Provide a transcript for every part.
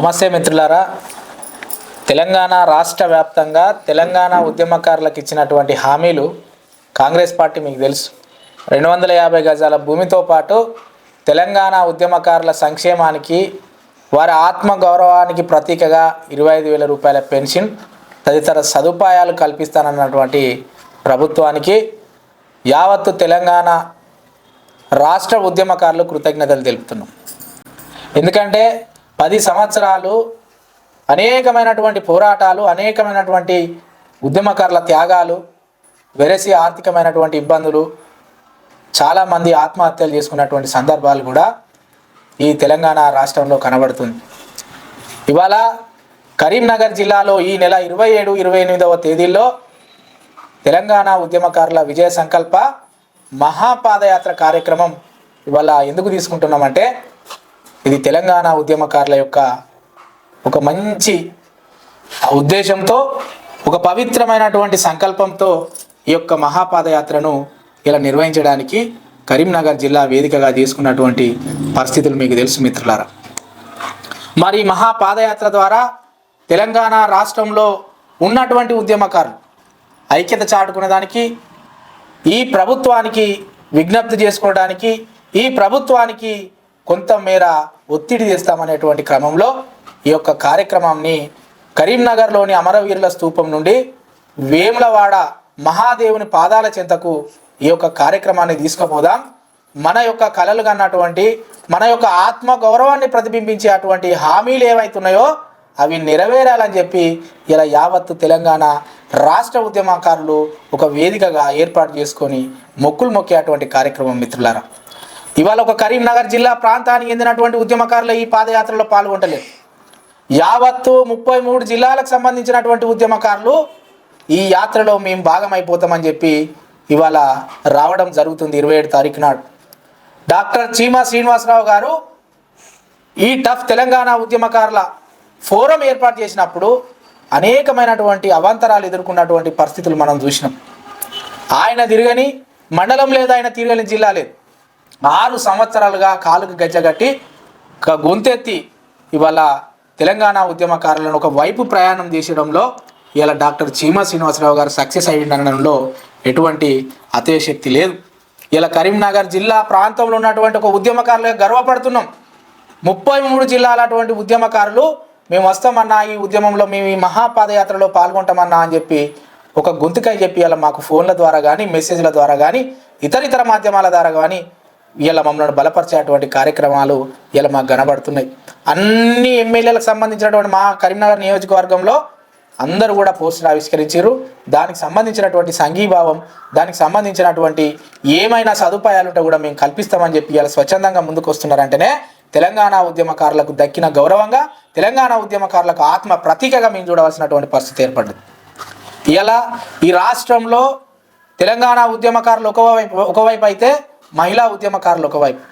నమస్తే మిత్రులారా. తెలంగాణ రాష్ట్ర వ్యాప్తంగా తెలంగాణ ఉద్యమకారులకు ఇచ్చినటువంటి హామీలు కాంగ్రెస్ పార్టీ మీకు తెలుసు. రెండు వందల యాభై గజాల భూమితో పాటు తెలంగాణ ఉద్యమకారుల సంక్షేమానికి వారి ఆత్మ గౌరవానికి ప్రతీకగా ఇరవై ఐదు వేల రూపాయల పెన్షన్ తదితర సదుపాయాలు కల్పిస్తానన్నటువంటి ప్రభుత్వానికి యావత్తు తెలంగాణ రాష్ట్ర ఉద్యమకారులు కృతజ్ఞతలు తెలుపుతున్నాం. ఎందుకంటే పది సంవత్సరాలు అనేకమైనటువంటి పోరాటాలు అనేకమైనటువంటి ఉద్యమకారుల త్యాగాలు వెరసి ఆర్థికమైనటువంటి ఇబ్బందులు చాలామంది ఆత్మహత్యలు చేసుకున్నటువంటి సందర్భాలు కూడా ఈ తెలంగాణ రాష్ట్రంలో కనబడుతుంది. ఇవాళ కరీంనగర్ జిల్లాలో ఈ నెల ఇరవై ఏడు ఇరవై ఎనిమిదవ తేదీల్లో తెలంగాణ ఉద్యమకారుల విజయ సంకల్ప మహాపాదయాత్ర కార్యక్రమం ఇవాళ ఎందుకు తీసుకుంటున్నామంటే ఇది తెలంగాణ ఉద్యమకారుల యొక్క ఒక మంచి ఉద్దేశంతో ఒక పవిత్రమైనటువంటి సంకల్పంతో ఈ యొక్క మహాపాదయాత్రను ఇలా నిర్వహించడానికి కరీంనగర్ జిల్లా వేదికగా తీసుకున్నటువంటి పరిస్థితులు మీకు తెలుసు మిత్రులారా. మరి ఈ మహాపాదయాత్ర ద్వారా తెలంగాణ రాష్ట్రంలో ఉన్నటువంటి ఉద్యమకారులు ఐక్యత చాటుకునేదానికి ఈ ప్రభుత్వానికి విజ్ఞప్తి చేసుకోవడానికి ఈ ప్రభుత్వానికి కొంతమేర ఒత్తిడి చేస్తామనేటువంటి క్రమంలో ఈ యొక్క కార్యక్రమాన్ని కరీంనగర్లోని అమరవీరుల స్తూపం నుండి వేములవాడ మహాదేవుని పాదాల చెంతకు ఈ యొక్క కార్యక్రమాన్ని తీసుకుపోదాం. మన యొక్క కళలు కన్నటువంటి మన యొక్క ఆత్మ గౌరవాన్ని ప్రతిబింబించే అటువంటి హామీలు ఏవైతున్నాయో అవి నెరవేరాలని చెప్పి ఇలా యావత్తు తెలంగాణ రాష్ట్ర ఉద్యమకారులు ఒక వేదికగా ఏర్పాటు చేసుకొని మొక్కులు మొక్కే అటువంటి కార్యక్రమం మిత్రులారా. ఇవాళ ఒక కరీంనగర్ జిల్లా ప్రాంతానికి చెందినటువంటి ఉద్యమకారులు ఈ పాదయాత్రలో పాల్గొంటలేదు యావత్తు ముప్పై మూడు జిల్లాలకు సంబంధించినటువంటి ఉద్యమకారులు ఈ యాత్రలో మేము భాగమైపోతామని చెప్పి ఇవాళ రావడం జరుగుతుంది ఇరవై ఏడు తారీఖు నాడు. డాక్టర్ చీమా శ్రీనివాసరావు గారు ఈ టఫ్ తెలంగాణ ఉద్యమకారుల ఫోరం ఏర్పాటు చేసినప్పుడు అనేకమైనటువంటి అవాంతరాలు ఎదుర్కొన్నటువంటి పరిస్థితులు మనం చూసినాం. ఆయన తిరగని మండలం లేదు ఆయన తిరగని జిల్లా లేదు. ఆరు సంవత్సరాలుగా కాలుకు గజ్జగట్టి ఒక గొంతెత్తి ఇవాళ తెలంగాణ ఉద్యమకారులను ఒక వైపు ప్రయాణం చేసడంలో ఇలా డాక్టర్ చీమా శ్రీనివాసరావు గారు సక్సెస్ అయ్యిండనడంలో ఎటువంటి అతిశక్తి లేదు. ఇలా కరీంనగర్ జిల్లా ప్రాంతంలో ఉన్నటువంటి ఒక ఉద్యమకారులుగా గర్వపడుతున్నాం. ముప్పై మూడు జిల్లాల అటువంటి ఉద్యమకారులు మేము వస్తామన్నా ఈ ఉద్యమంలో మేము ఈ మహాపాదయాత్రలో పాల్గొంటామన్నా అని చెప్పి ఒక గొంతుకై చెప్పి ఇలా మాకు ఫోన్ల ద్వారా కానీ మెసేజ్ల ద్వారా కానీ ఇతర ఇతర మాధ్యమాల ద్వారా కానీ ఇలా మమ్మల్ని బలపరిచేటువంటి కార్యక్రమాలు ఇలా మాకు కనబడుతున్నాయి. అన్ని ఎమ్మెల్యేలకు సంబంధించినటువంటి మా కరీంనగర్ నియోజకవర్గంలో అందరూ కూడా పోస్టులు ఆవిష్కరించారు. దానికి సంబంధించినటువంటి సంఘీభావం దానికి సంబంధించినటువంటి ఏమైనా సదుపాయాలు ఉంటే కూడా మేము కల్పిస్తామని చెప్పి ఇలా స్వచ్ఛందంగా ముందుకు వస్తున్నారంటేనే తెలంగాణ ఉద్యమకారులకు దక్కిన గౌరవంగా తెలంగాణ ఉద్యమకారులకు ఆత్మ ప్రతీకగా మేము చూడవలసినటువంటి పరిస్థితి ఏర్పడింది. ఇలా ఈ రాష్ట్రంలో తెలంగాణ ఉద్యమకారులు ఒకవైపు ఒకవైపు అయితే మహిళా ఉద్యమకారులు ఒకవైపు.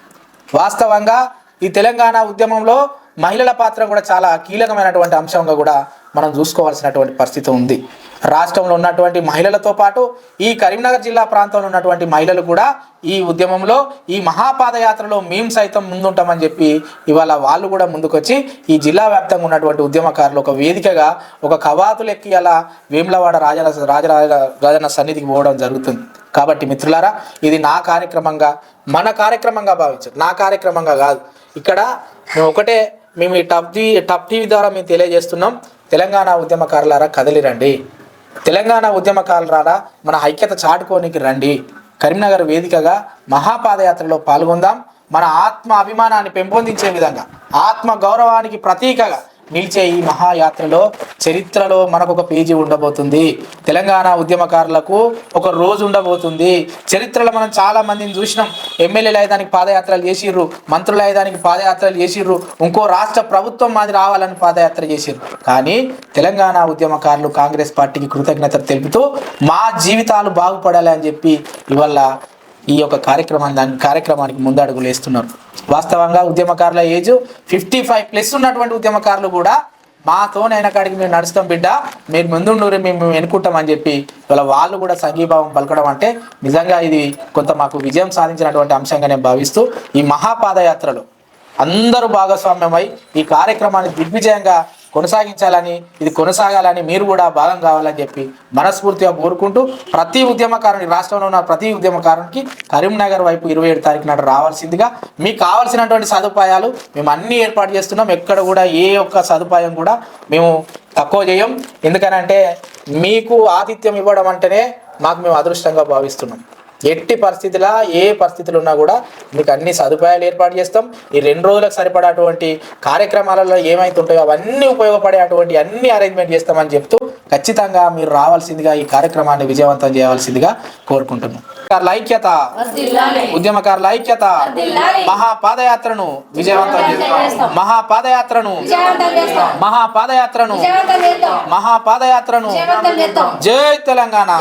వాస్తవంగా ఈ తెలంగాణ ఉద్యమంలో మహిళల పాత్ర కూడా చాలా కీలకమైనటువంటి అంశంగా కూడా మనం చూసుకోవాల్సినటువంటి పరిస్థితి ఉంది. రాష్ట్రంలో ఉన్నటువంటి మహిళలతో పాటు ఈ కరీంనగర్ జిల్లా ప్రాంతంలో ఉన్నటువంటి మహిళలు కూడా ఈ ఉద్యమంలో ఈ మహాపాదయాత్రలో మేము సైతం ముందుంటామని చెప్పి ఇవాళ వాళ్ళు కూడా ముందుకొచ్చి ఈ జిల్లా వ్యాప్తంగా ఉన్నటువంటి ఉద్యమకారులు ఒక వేదికగా ఒక కవాతులు ఎక్కి అలా వేములవాడ రాజన రాజరాజ రాజన్న సన్నిధికి పోవడం జరుగుతుంది. కాబట్టి మిత్రులారా ఇది నా కార్యక్రమంగా మన కార్యక్రమంగా భావించదు. నా కార్యక్రమంగా కాదు. ఇక్కడ మేము ఒకటే మేము ఈ టప్ టీ టప్ టీవీ ద్వారా మేము తెలియజేస్తున్నాం. తెలంగాణ ఉద్యమకారులారా కదిలిరండి తెలంగాణ ఉద్యమకారులారా మన ఐక్యత చాటుకోనికి రండి. కరీంనగర్ వేదికగా మహాపాదయాత్రలో పాల్గొందాం. మన ఆత్మ అభిమానాన్ని పెంపొందించే విధంగా ఆత్మ గౌరవానికి ప్రతీకగా నిలిచే ఈ మహాయాత్రలో చరిత్రలో మనకు ఒక పేజీ ఉండబోతుంది. తెలంగాణ ఉద్యమకారులకు ఒక రోజు ఉండబోతుంది. చరిత్రలో మనం చాలా మందిని చూసినాం. ఎమ్మెల్యేలు అయ్యేదానికి పాదయాత్రలు చేసిర్రు. మంత్రులు అయ్యేదానికి పాదయాత్రలు చేసిర్రు. ఇంకో రాష్ట్ర ప్రభుత్వం మాది రావాలని పాదయాత్ర చేసిర్రు. కానీ తెలంగాణ ఉద్యమకారులు కాంగ్రెస్ పార్టీకి కృతజ్ఞత తెలుపుతూ మా జీవితాలు బాగుపడాలి అని చెప్పి ఇవల్ల ఈ యొక్క కార్యక్రమాన్ని దాని కార్యక్రమానికి ముందడుగులు వేస్తున్నారు. వాస్తవంగా ఉద్యమకారుల ఏజ్ ఫిఫ్టీ ఫైవ్ ప్లస్ ఉన్నటువంటి ఉద్యమకారులు కూడా మాతోనైనా కాడికి మేము నడుస్తాం బిడ్డ మీరు ముందుండూరి మేము ఎన్నుకుంటామని చెప్పి ఇవాళ వాళ్ళు కూడా సంఘీభావం పలకడం అంటే నిజంగా ఇది కొంత మాకు విజయం సాధించినటువంటి అంశంగా నేను భావిస్తూ ఈ మహాపాదయాత్రలో అందరూ భాగస్వామ్యమై ఈ కార్యక్రమాన్ని దిగ్విజయంగా కొనసాగించాలని ఇది కొనసాగాలని మీరు కూడా భాగం కావాలని చెప్పి మనస్ఫూర్తిగా కోరుకుంటూ ప్రతి ఉద్యమకారుని రాష్ట్రంలో ఉన్న ప్రతి ఉద్యమకారునికి కరీంనగర్ వైపు ఇరవై ఏడు తారీఖు నాడు రావాల్సిందిగా మీకు కావాల్సినటువంటి సదుపాయాలు మేము అన్ని ఏర్పాటు చేస్తున్నాం. ఎక్కడ కూడా ఏ ఒక్క సదుపాయం కూడా మేము తక్కువ చేయం. ఎందుకనంటే మీకు ఆతిథ్యం ఇవ్వడం అంటేనే మాకు మేము అదృష్టంగా భావిస్తున్నాం. ఎట్టి పరిస్థితిలా ఏ పరిస్థితులు ఉన్నా కూడా మీకు అన్ని సదుపాయాలు ఏర్పాటు చేస్తాం. ఈ రెండు రోజులకు సరిపడేటువంటి కార్యక్రమాలలో ఏమైతే ఉంటాయో అవన్నీ ఉపయోగపడే అటువంటి అన్ని అరేంజ్మెంట్ చేస్తామని చెప్తూ ఖచ్చితంగా మీరు రావాల్సిందిగా ఈ కార్యక్రమాన్ని విజయవంతం చేయవలసిందిగా కోరుకుంటున్నాం. ఐక్యత ఉద్యమకారుల ఐక్యత మహాపాదయాత్రను విజయవంతం చేస్తాం. మహాపాదయాత్రను మహాపాదయాత్రను మహాపాదయాత్రను జై తెలంగాణ.